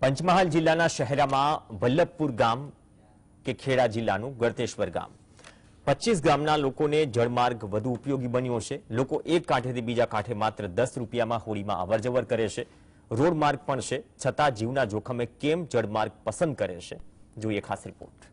પંચમહાલ જિલ્લાના શહેરામાં વલ્લભપુર ગામ કે ખેડા જિલ્લાનું ગળતેશ્વર ગામ. પચીસ ગામના લોકોને જળમાર્ગ વધુ ઉપયોગી બન્યો છે. લોકો એક કાંઠેથી બીજા કાંઠે માત્ર દસ રૂપિયામાં હોળીમાં અવરજવર કરે છે. રોડ માર્ગ પણ છે. છતાં જીવના જોખમે કેમ જળમાર્ગ પસંદ કરે છે? જોઈએ ખાસ રિપોર્ટ.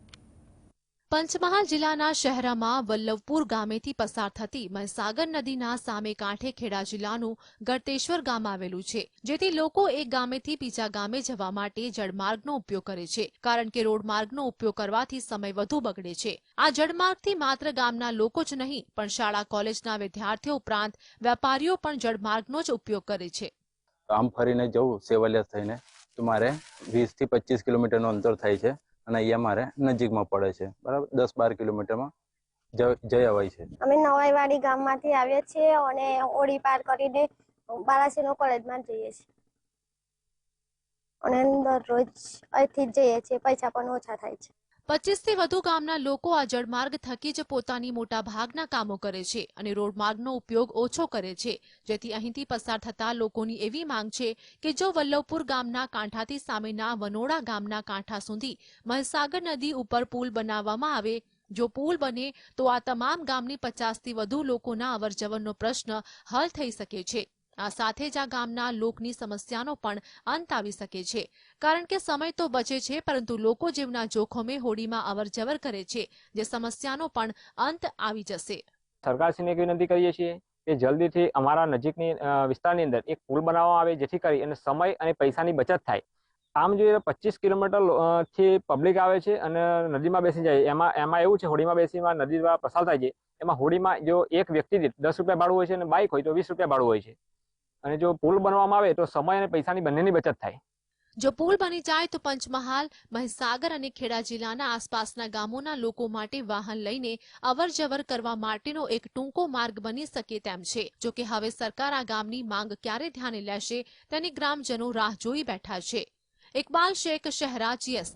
પંચમહાલ જિલ્લાના શહેરામાં વલ્લભપુર ગામેથી પસાર થતી મહીસાગર નદીના સામે કાંઠે ખેડા જિલ્લાનું ગળતેશ્વર ગામ આવેલું છે, જેથી લોકો એક ગામેથી બીજા ગામે જવા માટે જળમાર્ગનો ઉપયોગ કરે છે, કારણ કે રોડ માર્ગનો ઉપયોગ કરવાથી સમય વધુ બગડે છે. આ જળમાર્ગથી માત્ર ગામના લોકો જ નહીં, પણ શાળા, કોલેજના વિદ્યાર્થીઓ ઉપરાંત વેપારીઓ પણ જળમાર્ગનો જ ઉપયોગ કરે છે. આમ ફરીને જવું, સેવાલિયા થઈને. તો મારે વીસથી પચીસ કિલોમીટરનું અંતર થાય છે. અને અહીંયા મારે નજીકમાં પડે છે. બરાબર? દસ બાર કિલોમીટરમાં જ- જઈ અવાય છે. અમે નવાઈવાડી ગામમાંથી આવીએ છીએ અને ઓડી પાર કરીને બાલાસીનો કોલેજમાં જઈએ છીએ. અને દરરોજ અહીંથી જ જઈએ છીએ. પૈસા પણ ઓછા થાય છે. પચીસથી વધુ ગામના લોકો આ જળમાર્ગ થકી જ પોતાની મોટા ભાગના કામો કરે છે અને રોડ માર્ગનો ઉપયોગ ઓછો કરે છે. જેથી અહીંથી પસાર થતા લોકોની એવી માંગ છે કે જો વલ્લભપુર ગામના કાંઠાથી સામેના વનોડા ગામના કાંઠા સુધી મહીસાગર નદી ઉપર પુલ બનાવવામાં આવે, જો પુલ બને તો આ તમામ ગામની પચાસથી વધુ લોકોના અવરજવરનો પ્રશ્ન હલ થઈ શકે છે. આ સાથે જ આ ગામના લોકની સમસ્યાનો પણ અંત આવી શકે છે. કારણ કે સમય તો બચે છે, પરંતુ લોકો જીવના જોખમે હોડીમાં અવરજવર કરે છે, જે સમસ્યાનો પણ અંત આવી જશે. સરકારશ્રીને એક વિનંતી કરીએ છીએ કે જલ્દીથી અમારા નજીકની વિસ્તારની અંદર એક પુલ બનાવવામાં આવે, જેથી કરી અને સમય અને પૈસાની બચત થાય. આમ જોઈએ પચીસ કિલોમીટરથી પબ્લિક આવે છે અને નદીમાં બેસી જાય. એમાં એમાં એવું છે, હોડીમાં બેસીમાં નદી દ્વારા પસાર થાય છે. એમાં હોડીમાં જો એક વ્યક્તિ દીઠ દસ રૂપિયા ભાડું હોય છે અને બાઇક હોય તો વીસ રૂપિયા ભાડું હોય છે. અને જો પુલ બનવામાં આવે તો સમય અને પૈસાની બંનેની બચત થાય. જો પુલ બની જાય તો પંચમહાલ, મહીસાગર અને ખેડા જિલ્લાના આસપાસના ગામોના લોકો માટે વાહન લઈને અવર જવર કરવા માટેનો એક ટૂંકો માર્ગ બની શકે તેમ છે. જો કે હવે સરકાર આ ગામની માંગ ક્યારે ધ્યાને લેશે તેની ગ્રામજનો રાહ જોઈ બેઠા છે. ઇકબાલ શેખ, શહેરા જીએસટી